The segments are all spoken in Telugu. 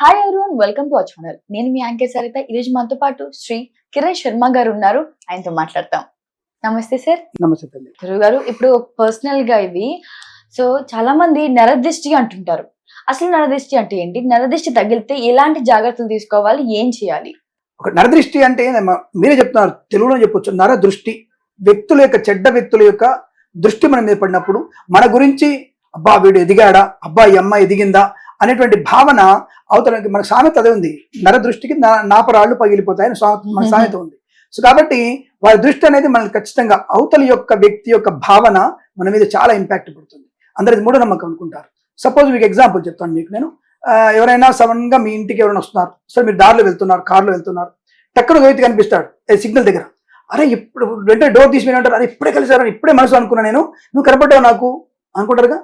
Hi everyone welcome to our channel నేను మీ యాంకే సరిత. ఈరోజు మనతో పాటు శ్రీ కిరణ్ శర్మ గారు ఉన్నారు. ఆయనతో మాట్లాడతాం. నమస్తే సార్. నమస్తే గురువు గారు ఇప్పుడు పర్సనల్గా ఇది సో చాలా మంది నరదృష్టి అంటుంటారు. అసలు నరదృష్టి అంటే ఏంటి? నరదృష్టి తగిలితే ఎలాంటి జాగ్రత్తలు తీసుకోవాలి? ఏం చేయాలి? ఒక నరదృష్టి అంటే? మీరే చెప్తున్నారు. తెలుగులో చెప్పొచ్చు. నర దృష్టి వ్యక్తుల యొక్క చెడ్డ వ్యక్తుల యొక్క దృష్టి మన మీద పడినప్పుడు మన గురించి అబ్బా వీడు ఎదిగాడా? అబ్బా ఈ అమ్మాయి ఎదిగిందా? అనేటువంటి భావన అవతల మన సామెత అదే ఉంది. నర దృష్టికి నాపరాళ్ళు పగిలిపోతాయని మన. సామెత ఉంది. సో కాబట్టి వారి దృష్టి అనేది మనకి ఖచ్చితంగా అవతల యొక్క వ్యక్తి యొక్క భావన మన మీద చాలా ఇంపాక్ట్ పడుతుంది. అందరికి మూఢనమ్మకం అనుకుంటారు. సపోజ్ మీకు ఎగ్జాంపుల్ చెప్తాను మీకు నేను. ఎవరైనా సడన్గా మీ ఇంటికి ఎవరైనా వస్తున్నారు. సరే మీరు దారిలో వెళ్తున్నారు కార్లో వెళ్తున్నారు. టక్కున వ్యక్తి కనిపిస్తాడు. సిగ్నల్ దగ్గర. అరే ఇప్పుడు వెంటనే డోర్ తీసి మీరు అంటారు. అరే ఇప్పుడే కలిసారు ఇప్పుడే మనసు అనుకున్నా నేను. నువ్వు కనపడ్డావు నాకు అనుకుంటారుగా?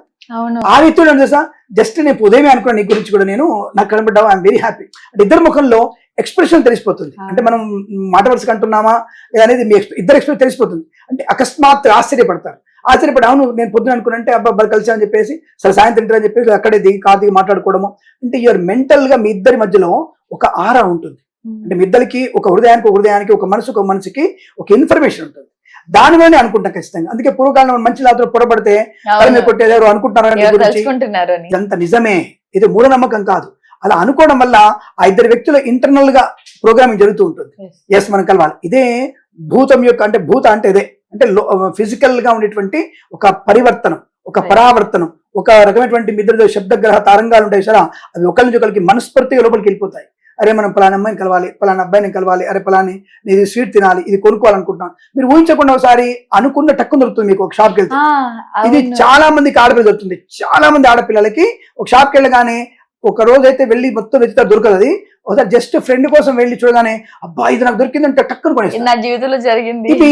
ఆ ఏం చేసా జస్ట్ నేను ఉదయమే అనుకున్నాను నీ గురించి కూడా నేను. నాకు కనపడ్డావు ఐఎమ్ వెరీ హ్యాపీ అంటే ఇద్దరు ముఖంలో ఎక్స్ప్రెషన్ తెలిసిపోతుంది. అంటే మనం మాట వరుసగా అంటున్నామా? అనేది మీ ఇద్దరు ఎక్స్ప్రెషన్ తెలిసిపోతుంది. అంటే అకస్మాత్ ఆశ్చర్యపడతారు. ఆశ్చర్యపడి అవును నేను పొద్దున అనుకున్నంటే అబ్బా అబ్బా కలిసా అని చెప్పేసి సరే సాయంత్రం అని చెప్పేసి అక్కడే దిగి కాదు దిగి మాట్లాడుకోవడము. అంటే యువర్ మెంటల్గా మీ ఇద్దరి మధ్యలో ఒక ఆరా ఉంటుంది. అంటే మీ ఇద్దరికి ఒక హృదయానికి ఒక హృదయానికి ఒక మనసు ఒక మనసుకి ఒక ఇన్ఫర్మేషన్ ఉంటుంది. దానిలోనే అనుకుంటాం ఖచ్చితంగా. అందుకే పూర్వకాలంలో మంచి లాతో పొడబడితే తల మీద అవును. కొట్టేది ఎవరు అనుకుంటున్నారా ఇదంతా నిజమే. ఇది మూఢనమ్మకం కాదు. అలా అనుకోవడం వల్ల ఆ ఇద్దరు వ్యక్తుల ఇంటర్నల్గా ప్రోగ్రామింగ్ జరుగుతూ ఉంటుంది. ఎస్ మనం కలవాలి. ఇదే భూతం యొక్క అంటే భూత అంటే ఇదే. అంటే ఫిజికల్గా ఉండేటువంటి ఒక పరివర్తనం ఒక. పరావర్తనం ఒక రకమైనటువంటి మిద్ర శబ్దగ్రహ తరంగాలు ఉంటాయి సరే అవి ఒకరి నుంచి ఒకరికి మనస్ఫూర్తిగా లోపలికి వెళ్ళిపోతాయి. అరే మనం పలానా అమ్మాయిని కలవాలి పలానా అబ్బాయిని కలవాలి అరే పలాని ఇది స్వీట్ తినాలి ఇది కొనుక్కోవాలనుకుంటున్నాం. మీరు ఊహించకుండా ఒకసారి అనుకున్న టక్కు దొరుకుతుంది మీకు ఒక షాప్కి వెళ్తే. ఇది. చాలా మందికి ఆడపిల్ల దొరుకుతుంది. చాలా మంది ఆడపిల్లలకి ఒక షాప్కి వెళ్ళగానే ఒక రోజు అయితే వెళ్ళి మొత్తం వెతికితే దొరకదు అది. ఒకసారి జస్ట్ ఫ్రెండ్ కోసం వెళ్ళి చూడగానే అబ్బా ఇది నాకు దొరికిందంటే టక్కున కొనేస్తారు నా జీవితంలో జరిగింది. ఇది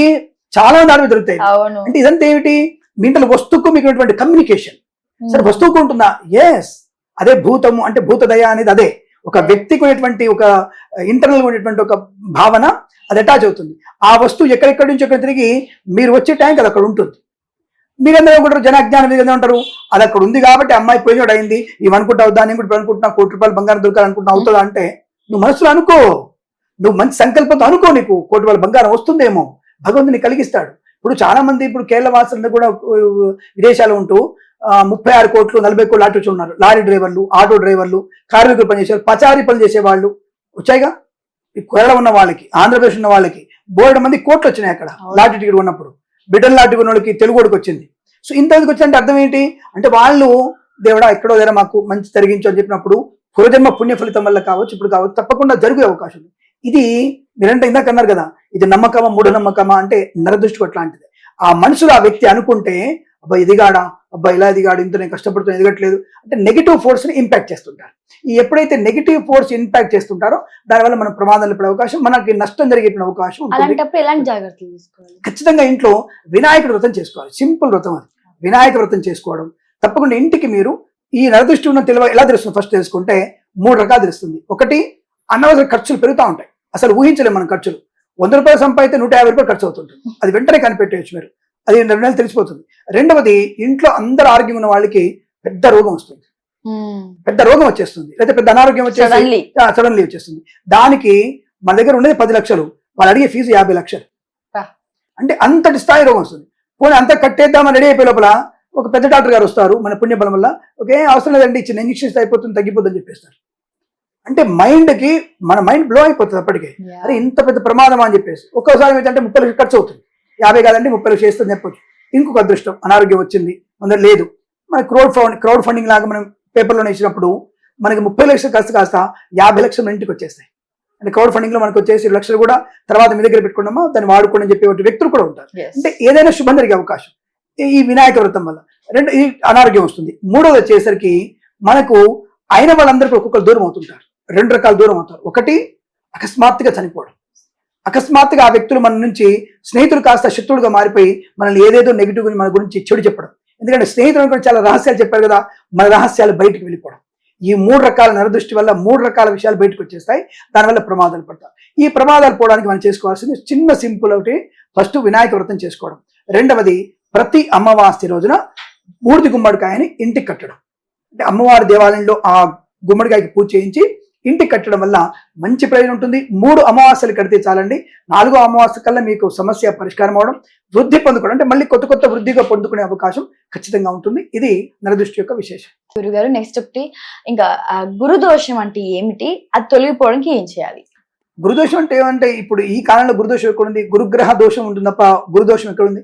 చాలా మంది ఆడపిల్ల దొరుకుతాయి. అంటే ఇదంతా ఏమిటి? మీ ఇంట్లో వస్తువుకు మీకు కమ్యూనికేషన్ సరే. వస్తువుకు ఉంటుందా? ఎస్ అదే భూతము అంటే భూతదయ అనేది అదే. ఒక వ్యక్తికి ఉన్నటువంటి ఒక ఇంటర్నల్ ఉన్నటువంటి ఒక భావన అది అటాచ్ అవుతుంది. ఆ వస్తువు ఎక్కడెక్కడి నుంచి ఎక్కడ తిరిగి మీరు వచ్చే టైంకి అది అక్కడ ఉంటుంది. మీరందరూ ఉంటారు జనాజ్ఞానం మీద ఉంటారు అది అక్కడ ఉంది కాబట్టి అమ్మాయి పోయినోడు అయింది. ఇవి అనుకుంటావు దాన్ని కూడా ఇప్పుడు అనుకుంటున్నా కోటి రూపాయలు బంగారం దొరకాలనుకుంటున్నా అవుతుందా అంటే నువ్వు మనసులో అనుకో. నువ్వు మంచి సంకల్పంతో అనుకో నీకు. కోటి రూపాయల బంగారం వస్తుందేమో. భగవంతుని కలిగిస్తాడు. ఇప్పుడు చాలా మంది ఇప్పుడు కేరళ వాసులందరూ కూడా విదేశాలు ఉంటూ ముప్పై ఆరు కోట్లు నలభై కోట్లు ఆటో ఉన్నారు లారీ డ్రైవర్లు ఆటో డ్రైవర్లు కార్మికులు పనిచేసేవారు పచారీ పనులు చేసేవాళ్ళు వచ్చాయిగా? ఈ కేరళ ఉన్న వాళ్ళకి ఆంధ్రప్రదేశ్ ఉన్న వాళ్ళకి బోర్డు మంది కోట్లు వచ్చినాయి అక్కడ. లాటరీ టికెట్ ఉన్నప్పుడు బిడ్డలు లాటరీ ఉన్న వాళ్ళకి తెలుగుడికి వచ్చింది. సో ఇంతకు వచ్చిందంటే అర్థం ఏంటి? అంటే వాళ్ళు దేవుడా ఎక్కడో దగ్గర మాకు మంచి జరిగించు అని చెప్పినప్పుడు పూర్వజన్మ పుణ్య ఫలితం వల్ల కావచ్చు ఇప్పుడు కావచ్చు తప్పకుండా జరిగే అవకాశం ఉంది. ఇది మీరంటే ఇందాక అన్నారు కదా ఇది నమ్మకమా మూఢనమ్మకమా అంటే నరదృష్టి అట్లాంటిది. ఆ మనసులో ఆ వ్యక్తి అనుకుంటే అబ్బా ఎదిగాడా అబ్బా ఇలా ఎదిగాడు ఇంత నేను కష్టపడుతున్నా ఎదగట్లేదు అంటే నెగిటివ్ ఫోర్స్ని ఇంపాక్ట్ చేస్తుంటారు. ఈ ఎప్పుడైతే నెగిటివ్ ఫోర్స్ ఇంపాక్ట్ చేస్తుంటారో దానివల్ల మనం ప్రమాదాలు పడే అవకాశం మనకి నష్టం జరిగే అవకాశం అలాంటప్పుడు ఎలాంటి జాగ్రత్తలు తీసుకోవాలి? ఖచ్చితంగా ఇంట్లో వినాయకుడి వ్రతం చేసుకోవాలి. సింపుల్ వ్రతం అది. వినాయక వ్రతం చేసుకోవడం. తప్పకుండా ఇంటికి మీరు ఈ నరదృష్టి ఉన్న తెలివ ఎలా తెలుస్తుంది? ఫస్ట్ తెలుసుకుంటే మూడు రకాలు తెలుస్తుంది. ఒకటి అనవసర ఖర్చులు పెరుగుతూ ఉంటాయి. అసలు ఊహించలేము మన ఖర్చులు. వంద రూపాయలు సంపాదితే నూట యాభై రూపాయలు ఖర్చు అవుతుంటుంది. అది వెంటనే కనిపెట్టేయచ్చు మీరు. అది రెండు నెలలు తెలిసిపోతుంది. రెండవది ఇంట్లో అందరు ఆరోగ్యం ఉన్న వాళ్ళకి పెద్ద రోగం వస్తుంది. పెద్ద రోగం వచ్చేస్తుంది. లేదా పెద్ద అనారోగ్యం వచ్చేసి సడన్లీ వచ్చేస్తుంది. దానికి మన దగ్గర ఉండేది పది లక్షలు. వాళ్ళు అడిగే ఫీజు యాభై లక్షలు. అంటే అంతటి స్థాయి రోగం వస్తుంది. పోనీ అంత కట్టేద్దామని రెడీ అయిపోయే లోపల ఒక పెద్ద డాక్టర్ గారు వస్తారు మన పుణ్యబలం వల్ల. ఒకే అవసరం లేదండి ఇచ్చిన ఇంజక్షన్స్ అయిపోతుంది తగ్గిపోతుందని చెప్పేస్తారు. అంటే మైండ్కి మన మైండ్ బ్లో అయిపోతుంది అప్పటికే. అరే ఇంత పెద్ద ప్రమాదం అని చెప్పేసి. ఒక్కోసారి ఏంటంటే ముప్పై లక్షలు ఖర్చు అవుతుంది. యాభై కాదండి ముప్పై లక్షలు చేస్తుంది చెప్పొచ్చు. ఇంకొక అదృష్టం అనారోగ్యం వచ్చింది. మన లేదు. మన క్రౌడ్ ఫండ్ క్రౌడ్ ఫండింగ్ లాగా మనం పేపర్లో ఇచ్చినప్పుడు మనకి ముప్పై లక్షలు ఖర్చు కాస్త యాభై లక్షలు ఇంటికి వచ్చేస్తాయి. అంటే క్రౌడ్ ఫండింగ్లో మనకు వచ్చేసి లక్షలు కూడా తర్వాత మీ దగ్గర పెట్టుకున్నామా దాన్ని వాడుకోండి అని చెప్పే వ్యక్తులు కూడా ఉంటారు. అంటే ఏదైనా శుభం జరిగే అవకాశం. ఈ- ఈ వినాయక వ్రతం వల్ల. రెండు ఈ అనారోగ్యం వస్తుంది. మూడోది వచ్చేసరికి మనకు అయిన వాళ్ళందరికీ ఒక్కొక్కరు దూరం అవుతుంటారు. రెండు రకాల దూరం అవుతారు. ఒకటి అకస్మాత్తుగా చనిపోవడం. అకస్మాత్తుగా ఆ వ్యక్తులు మన నుంచి స్నేహితులు కాస్త శత్రువులుగా మారిపోయి మనల్ని ఏదేదో నెగిటివ్ మన గురించి చెడు చెప్పడం. ఎందుకంటే స్నేహితులు కూడా చాలా రహస్యాలు చెప్పారు కదా మన రహస్యాలు బయటకు వెళ్ళిపోవడం. ఈ మూడు రకాల నరదృష్టి వల్ల మూడు రకాల విషయాలు బయటకు వచ్చేస్తాయి దానివల్ల ప్రమాదాలు పడతాయి. ఈ ప్రమాదాలు పోవడానికి మనం చేసుకోవాల్సింది చిన్న సింపుల్ ఒకటి ఫస్ట్ వినాయక వ్రతం చేసుకోవడం. రెండవది ప్రతి అమావాస్య రోజున బూడిది గుమ్మడికాయని ఇంటికి కట్టడం. అంటే అమ్మవారి దేవాలయంలో ఆ గుమ్మడికాయకి పూజ చేయించి ఇంటికి కట్టడం వల్ల మంచి ప్రయోజనం ఉంటుంది. మూడు అమావాస్యలు కడితే చాలండి. నాలుగో అమావాస్య కల్లా మీకు సమస్య పరిష్కారం అవడం వృద్ధి పొందుకోవడం అంటే మళ్ళీ కొత్త కొత్త వృద్ధిగా పొందుకునే అవకాశం ఖచ్చితంగా ఉంటుంది. ఇది నరదృష్టి యొక్క విశేషం. గురుగారు నెక్స్ట్ ఒకటి. ఇంకా గురుదోషం అంటే ఏమిటి? అది తొలగిపోవడానికి ఏం చేయాలి? గురుదోషం అంటే ఏమంటే ఇప్పుడు ఈ కాలంలో గురుదోషం ఎక్కడ ఉంది గురుగ్రహ దోషం ఉంటుంది తప్ప గురుదోషం ఎక్కడ ఉంది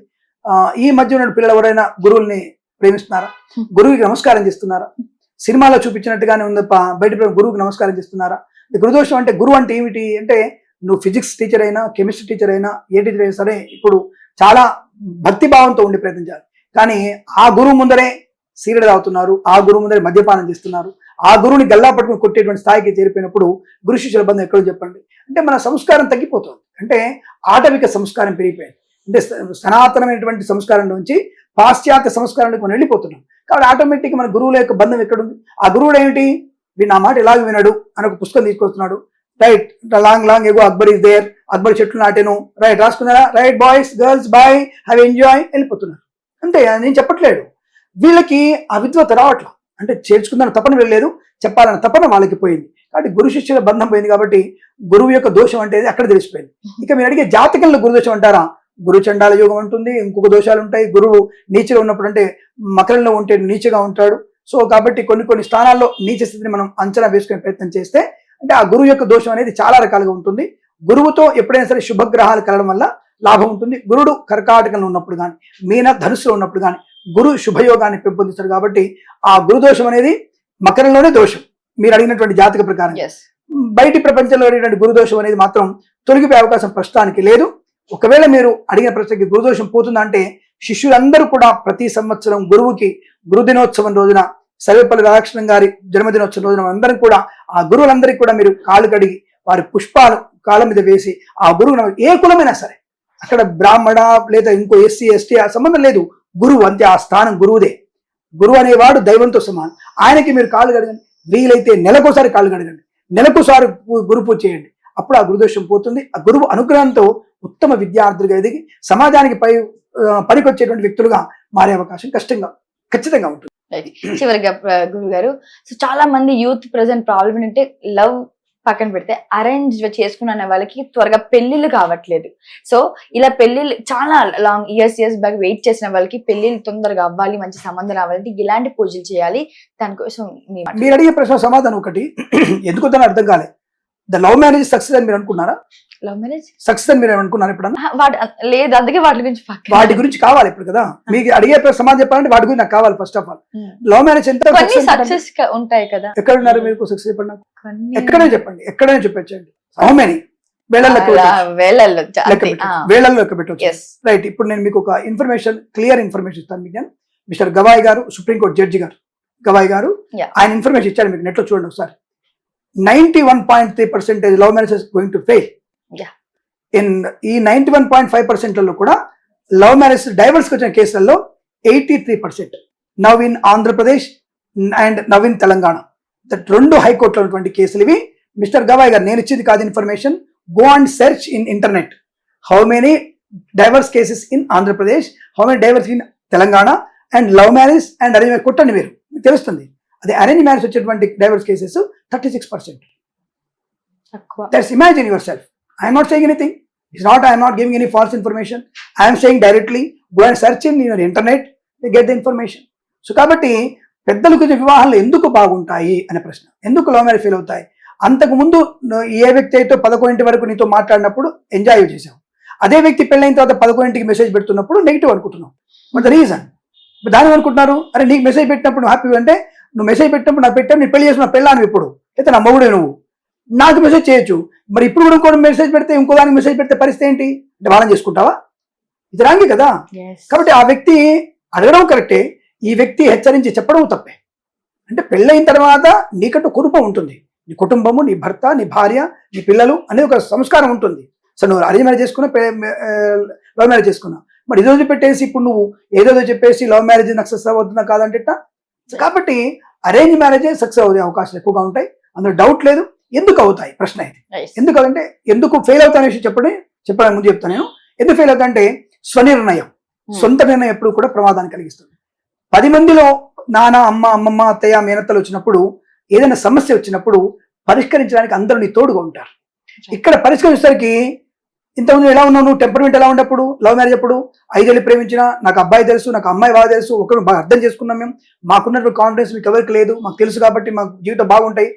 ఈ మధ్య ఉన్న పిల్లలు ఎవరైనా గురువుల్ని ప్రేమిస్తున్నారా. గురువుకి నమస్కారం చేస్తున్నారా? సినిమాలో చూపించినట్టుగానే ఉంది బయట గురువుకి నమస్కారం చేస్తున్నారా? గురుదోషం అంటే గురువు అంటే ఏమిటి? అంటే నువ్వు ఫిజిక్స్ టీచర్ అయినా కెమిస్ట్రీ టీచర్ అయినా ఏ టీచర్ అయినా సరే ఇప్పుడు చాలా భక్తి భావంతో ఉండి ప్రయత్నించాలి కానీ ఆ గురువు ముందరే సీరియడ్ తాగుతున్నారు ఆ గురువు ముందరే మద్యపానం చేస్తున్నారు. ఆ గురువుని గల్లా పట్టుకుని కొట్టేటువంటి స్థాయికి చేరిపోయినప్పుడు గురు శిష్యుల బంధం ఎక్కడో చెప్పండి. అంటే మన సంస్కారం తగ్గిపోతుంది. అంటే ఆటవిక సంస్కారం పెరిగిపోయింది. అంటే సనాతనమైనటువంటి సంస్కారం నుంచి పాశ్చాత్య సంస్కారానికి మనం వెళ్ళిపోతున్నాం. కాబట్టి ఆటోమేటిక్ మన గురువుల యొక్క బంధం ఎక్కడుంది? ఆ గురువుడు ఏమిటి? వీడు నా మాట ఇలాగ వినడు అని ఒక పుస్తకం తీసుకొస్తున్నాడు. Right long long ago Akbar is there Akbar చెట్లు నాటేను. Right రాసుకున్నారా right boys girls bye have enjoy వెళ్ళిపోతున్నారు. అంతే నేను చెప్పట్లేడు వీళ్ళకి ఆ రావట్లా. అంటే చేర్చుకుందని తపన వెళ్ళలేదు చెప్పాలన్న తపన వాళ్ళకి పోయింది. కాబట్టి గురు శిష్యుల బంధం పోయింది కాబట్టి గురువు యొక్క దోషం అంటే అక్కడ తెలిసిపోయింది. ఇక మీరు అడిగే జాతకంలో గురుదోషం అంటారా? గురు చండాల యోగం ఉంటుంది ఇంకొక దోషాలు ఉంటాయి. గురువు నీచలో ఉన్నప్పుడు అంటే మకరంలో ఉంటే నీచగా ఉంటాడు. సో కాబట్టి కొన్ని కొన్ని స్థానాల్లో నీచ స్థితిని మనం అంచనా వేసుకునే ప్రయత్నం చేస్తే అంటే ఆ గురువు యొక్క దోషం అనేది చాలా రకాలుగా ఉంటుంది. గురువుతో ఎప్పుడైనా సరే శుభగ్రహాలు కలగడం వల్ల లాభం ఉంటుంది. గురుడు కర్కాటకంలో ఉన్నప్పుడు కానీ మీన ధనుసులో ఉన్నప్పుడు కానీ గురు శుభయోగాన్ని పెంపొందిస్తాడు కాబట్టి ఆ గురుదోషం అనేది మకరంలోనే దోషం. మీరు అడిగినటువంటి జాతక ప్రకారం. బయటి ప్రపంచంలో ఉండేటువంటి గురుదోషం అనేది మాత్రం తొలగిపోయే అవకాశం ప్రస్తుతానికి లేదు. ఒకవేళ మీరు అడిగిన ప్రశ్నకి గురుదోషం పోతుందంటే శిష్యులందరూ కూడా ప్రతి సంవత్సరం గురువుకి గురుదినోత్సవం రోజున సర్వేపల్లి రాధాకృష్ణన్ గారి జన్మదినోత్సవం రోజున అందరం కూడా ఆ గురువులందరికీ కూడా మీరు కాలు కడిగి వారి పుష్పాలు కాళ్ళ మీద వేసి ఆ గురువు ఏ కులమైనా సరే అక్కడ బ్రాహ్మణ లేదా ఇంకో ఎస్సీ ఎస్టీ ఆ సంబంధం లేదు. గురువు అంతే ఆ స్థానం గురువుదే. గురువు అనేవాడు దైవంతో సమానం. ఆయనకి మీరు కాళ్ళు కడగండి. వీలైతే నెలకోసారి కాళ్ళు కడగండి. నెలకోసారి గురు పూజ చేయండి. అప్పుడు ఆ గురుదోషం పోతుంది. ఆ గురువు అనుగ్రహంతో ఉత్తమ విద్యార్థులుగా ఎదిగి సమాజానికి పై పనికొచ్చేటువంటి వ్యక్తులుగా మారే అవకాశం కష్టంగా ఖచ్చితంగా ఉంటుంది. చివరిగా గురువు గారు సో చాలా మంది యూత్ ప్రజెంట్ ప్రాబ్లం ఏంటంటే లవ్ పక్కన పెడితే అరేంజ్ చేసుకున్న వాళ్ళకి త్వరగా పెళ్ళిళ్ళు కావట్లేదు. సో ఇలా పెళ్ళిళ్ళు చాలా long years years back wait చేసిన వాళ్ళకి పెళ్ళిళ్ళు తొందరగా అవ్వాలి మంచి సంబంధం రావాలంటే ఇలాంటి పూజలు చేయాలి. దానికోసం. మీరు అడిగే ప్రశ్న సమాధానం ఒకటి. ఎందుకు దాని అర్థం కాలే. ద లవ్ మ్యారేజ్ సక్సెస్ అని మీరు అనుకున్నారా? లవ్ మ్యారేజ్ సక్సెస్ అని మీరు అనుకున్నారు వాటి లేదు అందుకే వాటి గురించి వాటి గురించి కావాలి ఇప్పుడు కదా. మీకు అడిగే సమాధానం చెప్పాలంటే వాటి గురించి నాకు కావాలి first of all. Love marriage ఎంత? సక్సెస్ ఉంటాయి కదా. ఎక్కడ ఉన్నారు మీరు సక్సెస్ చెప్పండి నాకు? ఎక్కడైనా చెప్పండి ఎక్కడైనా చెప్పచ్చండి హౌ మెనీ వేళల్లో లెక్క పెట్టవచ్చు రైట్ ఇప్పుడు నేను మీకు ఒక ఇన్ఫర్మేషన్ క్లియర్ ఇన్ఫర్మేషన్ ఇస్తాను మీకు నేను. మిస్టర్ గవాయ్ గారు సుప్రీంకోర్టు జడ్జి గారు. గవాయ్ గారు. ఆయన ఇన్ఫర్మేషన్ ఇచ్చారు మీకు నెట్లో చూడండి ఒకసారి. Ninety one point three percentage love marriages going to fail. In ఈ నైన్టీ వన్ పాయింట్ ఫైవ్ పర్సెంట్లలో కూడా లవ్ మ్యారేజ్ డైవర్స్కి వచ్చిన కేసులలో eighty three percent now in Andhra Pradesh and now in Telangana that రెండు హైకోర్టులో ఉన్నటువంటి కేసులు ఇవి. మిస్టర్ గవాయ్ గారు నేను ఇచ్చింది కాదు information go and search in internet how many divorce cases in Andhra Pradesh how many divorce in Telangana and love marriage and arrange marriage కొట్టండి మీరు. తెలుస్తుంది. అదే అరేంజ్ మ్యారేజ్ వచ్చేటువంటి divorce cases thirty six percent that's imagine yourself I'm not saying anything it's not I'm not giving any false information I'm saying directly go and search in your internet get the information so కాబట్టి పెద్దలు కొంచెం వివాహాలు ఎందుకు బాగుంటాయి అనే ప్రశ్న. ఎందుకు లవ్ మ్యారేజ్ ఫెయిల్ అవుతాయి? అంతకు ముందు నువ్వు ఏ వ్యక్తి అయితే పదకొండింటి వరకు నీతో మాట్లాడినప్పుడు ఎంజాయ్ చేసావు. అదే వ్యక్తి పెళ్ళైన తర్వాత పదకొండింటికి మెసేజ్ పెడుతున్నప్పుడు నెగిటివ్ అనుకుంటున్నావు. బట్ ద రీజన్ దాని అనుకుంటున్నారు అరే నీకు మెసేజ్ పెట్టినప్పుడు హ్యాపీ అంటే నువ్వు మెసేజ్ పెట్టినప్పుడు నాకు పెట్టావు నేను పెళ్ళి చేసుకున్న పెళ్ళాను ఇప్పుడు. అయితే నా మొగుడే నువ్వు. నాకు మెసేజ్ చేయొచ్చు. మరి ఇప్పుడు కూడా ఇంకో మెసేజ్ పెడితే ఇంకో దానికి మెసేజ్ పెడితే పరిస్థితి ఏంటి? అంటే వాళ్ళని చేసుకుంటావా? ఇది రాంగి కదా. కాబట్టి ఆ వ్యక్తి అడగడం కరెక్టే. ఈ వ్యక్తి హెచ్చరించి చెప్పడం తప్పే. అంటే పెళ్ళైన తర్వాత నీకంటూ కుటుంబం ఉంటుంది. నీ కుటుంబము నీ భర్త నీ భార్య నీ పిల్లలు అనేది ఒక సంస్కారం ఉంటుంది. సో నువ్వు అరేంజ్ మ్యారేజ్ చేసుకున్నా లవ్ మ్యారేజ్ చేసుకున్నా. మరి ఇదో పెట్టేసి ఇప్పుడు నువ్వు ఏదేదో చెప్పేసి లవ్ మ్యారేజ్ సక్సెస్ అవుతుందా కాదంటే కాబట్టి అరేంజ్ మ్యారేజ్ సక్సెస్ అయ్యే అవకాశాలు ఎక్కువగా ఉంటాయి. అందులో డౌట్ లేదు. ఎందుకు అవుతాయి? ప్రశ్న ఇది. ఎందుకు అంటే ఎందుకు ఫెయిల్ అవుతానే విషయం చెప్పండి. చెప్పడానికి ముందు చెప్తాను నేను. ఎందుకు ఫెయిల్ అవుతా అంటే స్వనిర్ణయం. సొంత నిర్ణయం ఎప్పుడు కూడా ప్రమాదాన్ని కలిగిస్తుంది. పది మందిలో నాన్న అమ్మ అమ్మమ్మ అత్తయ్య మేనత్తలు వచ్చినప్పుడు ఏదైనా సమస్య వచ్చినప్పుడు పరిష్కరించడానికి అందరూ నీ తోడుగా ఉంటారు. ఇక్కడ పరిష్కరించేసరికి ఇంతకుముందు ఎలా ఉన్నావు? నువ్వు టెంపర్మెంట్ ఎలా ఉన్నప్పుడు లవ్ మ్యారేజ్ అప్పుడు ఐదేళ్ళు ప్రేమించిన నాకు అబ్బాయి తెలుసు నాకు అమ్మాయి బాగా తెలుసు ఒకరు బాగా అర్థం చేసుకున్నాం మేము. మాకున్నటువంటి కాన్ఫిడెన్స్ మీకు ఎవరికి లేదు మాకు తెలుసు కాబట్టి మాకు జీవితం బాగుంటాయి.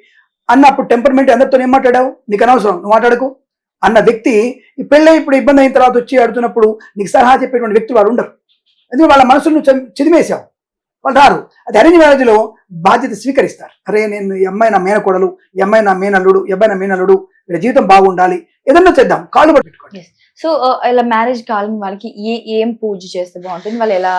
అన్న అప్పుడు టెంపర్మెంట్ అందరితో ఏం మాట్లాడావు? నీకు అనవసరం నువ్వు మాట్లాడకు. అన్న వ్యక్తి ఈ పెళ్ళి ఇప్పుడు ఇబ్బంది అయిన తర్వాత వచ్చి అడుగుతున్నప్పుడు నీకు సలహా చెప్పేటువంటి వ్యక్తులు వారు ఉండరు. ఎందుకంటే వాళ్ళ మనసును చదివేశావు వాళ్ళు రారు అది అరేంజ్ మ్యారేజ్లో బాధ్యత స్వీకరిస్తారు. అరే నేను ఈ అమ్మాయి నా మేనకోడలు ఈ అమ్మాయి నా మేనల్లుడు ఈ అబ్బాయి నా మేనల్లుడు వీళ్ళ జీవితం బాగుండాలి. ఏదన్నా చేద్దాం. కాళ్ళు పట్టు పెట్టుకోండి. సో ఇలా మ్యారేజ్ కాలం వాళ్ళకి ఏ ఏం పూజ చేస్తే బాగుంటుంది? వాళ్ళు ఎలా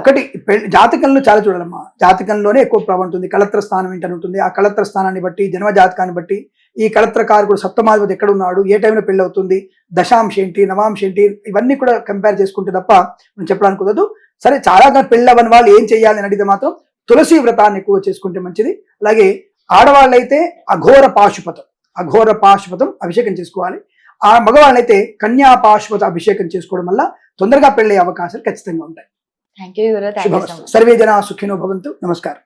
ఒకటి పెళ్ళి జాతకంలో చాలా చూడాలమ్మా. జాతకంలోనే ఎక్కువ ప్రభావం ఉంటుంది. కళత్ర స్థానం ఏంటని ఉంటుంది. ఆ కళత్ర స్థానాన్ని బట్టి జన్మ జాతకాన్ని బట్టి ఈ కళత్ర కారకుడు సప్తమాధిపతి ఎక్కడ ఉన్నాడు? ఏ టైంలో పెళ్ళి అవుతుంది దశాంశ ఏంటి? నవాంశ ఏంటి? ఇవన్నీ కూడా కంపేర్ చేసుకుంటే తప్ప మనం చెప్పడానికి కుదరదు. సరే చాలా పెళ్ళి అవ్వని వాళ్ళు ఏం చేయాలి అని అడిగితే మాత్రం తులసి వ్రతాన్ని ఎక్కువ చేసుకుంటే మంచిది. అలాగే ఆడవాళ్ళైతే అఘోర పాశుపతం అఘోర పాశుపతం అభిషేకం చేసుకోవాలి. ఆ మగవాళ్ళైతే కన్యా పాశుపత అభిషేకం చేసుకోవడం వల్ల తొందరగా పెళ్ళే అవకాశాలు ఖచ్చితంగా ఉంటాయి. సర్వే జనా సుఖినో భవంతు. నమస్కారం.